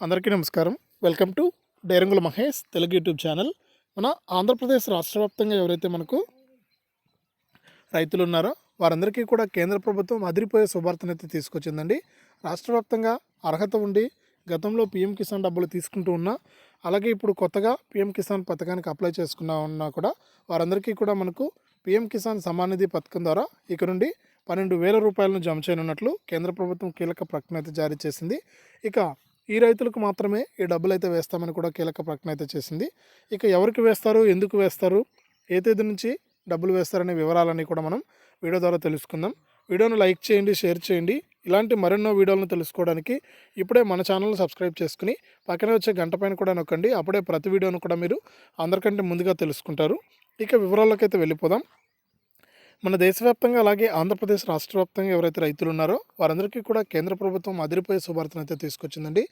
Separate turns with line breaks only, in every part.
అందరికీ నమస్కారం. Welcome to డైరంగుల మహేష్ తెలుగు యూట్యూబ్ ఛానల్. మన ఆంధ్రప్రదేశ్ రాష్ట్ర వ్యాప్తంగా ఎవరైతే మనకు రైతులు ఉన్నారో వారందరికీ కూడా కేంద్ర ప్రభుత్వం అదిరిపోయే శుభార్తనైతే తీసుకొచ్చిందండి. రాష్ట్ర వ్యాప్తంగా అర్హత ఉండి గతంలో పీఎం కిసాన్ డబ్బులు తీసుకుంటూ ఉన్నా అలాగే ఇప్పుడు కొత్తగా పీఎం కిసాన్ పథకానికి అప్లై చేసుకున్నా ఉన్నా కూడా వారందరికీ కూడా మనకు పీఎం కిసాన్ సమాన్ నిధి పథకం ద్వారా ఇక నుండి పన్నెండు వేల రూపాయలను జమ చేయనున్నట్లు కేంద్ర ప్రభుత్వం కీలక ప్రకటన అయితే జారీ చేసింది. ఇక ఈ రైతులకు మాత్రమే ఈ డబ్బులు అయితే వేస్తామని కూడా కీలక ప్రకటన అయితే చేసింది. ఇక ఎవరికి వేస్తారు? ఎందుకు వేస్తారు? ఏ తేదీ నుంచి డబ్బులు వేస్తారనే వివరాలన్నీ కూడా మనం వీడియో ద్వారా తెలుసుకుందాం. వీడియోను లైక్ చేయండి షేర్ చేయండి. ఇలాంటి మరెన్నో వీడియోలను తెలుసుకోవడానికి ఇప్పుడే మన ఛానల్ని సబ్స్క్రైబ్ చేసుకుని పక్కనే వచ్చే గంట పైన కూడా నొక్కండి. అప్పుడే ప్రతి వీడియోను కూడా మీరు అందరికంటే ముందుగా తెలుసుకుంటారు. ఇక వివరాల్లోకి అయితే వెళ్ళిపోదాం. మన దేశవ్యాప్తంగా అలాగే ఆంధ్రప్రదేశ్ రాష్ట్ర వ్యాప్తంగా ఎవరైతే రైతులు ఉన్నారో వారందరికీ కూడా కేంద్ర ప్రభుత్వం అదిరిపోయే శుభార్తను అయితే తీసుకొచ్చిందండి.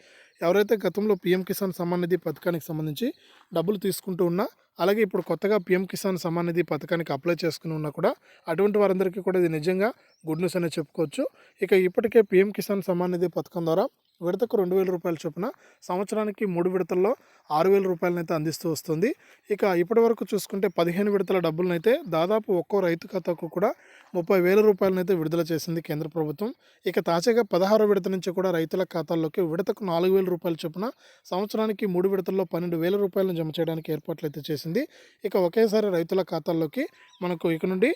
ఎవరైతే గతంలో పీఎం కిసాన్ సమ్మాన్ నిధి పథకానికి సంబంధించి డబ్బులు తీసుకుంటూ ఉన్నా అలాగే ఇప్పుడు కొత్తగా పీఎం కిసాన్ సమ్మాన్ నిధి పథకానికి అప్లై చేసుకుని ఉన్నా కూడా అటువంటి వారందరికీ కూడా ఇది నిజంగా గుడ్ న్యూస్ అనే చెప్పుకోవచ్చు. ఇక ఇప్పటికే పీఎం కిసాన్ సమ్మాన్ నిధి పథకం ద్వారా విడతకు రెండు వేల రూపాయల చొప్పున సంవత్సరానికి మూడు విడతల్లో ఆరు వేల రూపాయలనైతే అందిస్తూ వస్తుంది. ఇక ఇప్పటి వరకు చూసుకుంటే పదిహేను విడతల డబ్బులనైతే దాదాపు ఒక్కో రైతు ఖాతాకు కూడా ముప్పై వేల రూపాయలనైతే విడుదల చేసింది కేంద్ర ప్రభుత్వం. ఇక తాజాగా పదహారో విడత నుంచి కూడా రైతుల ఖాతాల్లోకి విడతకు నాలుగు వేల రూపాయల చొప్పున సంవత్సరానికి మూడు విడతల్లో పన్నెండు వేల రూపాయలను జమ చేయడానికి ఏర్పాట్లు అయితే చేసింది. ఇక ఒకేసారి రైతుల ఖాతాల్లోకి మనకు ఇక నుండి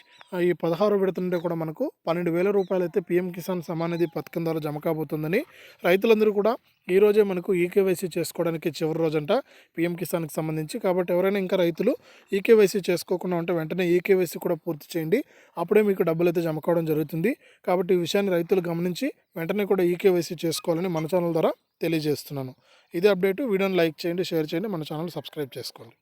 ఈ పదహారో విడత నుండి కూడా మనకు పన్నెండు వేల రూపాయలు అయితే పీఎం కిసాన్ సమానిధి పథకం ద్వారా జమ కాబోతుందని రైతులందరూ కూడా ఈ రోజే మనకు ఈకేవైసీ చేసుకోవడానికి చివరి రోజంట పీఎం కిసాన్కి సంబంధించి. కాబట్టి ఎవరైనా ఇంకా రైతులు ఈకేవైసీ చేసుకోకుండా ఉంటే వెంటనే ఈకేవైసీ కూడా పూర్తి చేయండి. అప్పుడే మీకు డబ్బులు అయితే జమ కావడం జరుగుతుంది. కాబట్టి ఈ విషయాన్ని రైతులు గమనించి వెంటనే కూడా ఈకేవైసీ చేసుకోవాలని మన ఛానల్ ద్వారా తెలియజేస్తున్నాను. ఇదే అప్డేట్. వీడియోని లైక్ చేయండి షేర్ చేయండి. మన ఛానల్ సబ్స్క్రైబ్ చేసుకోండి.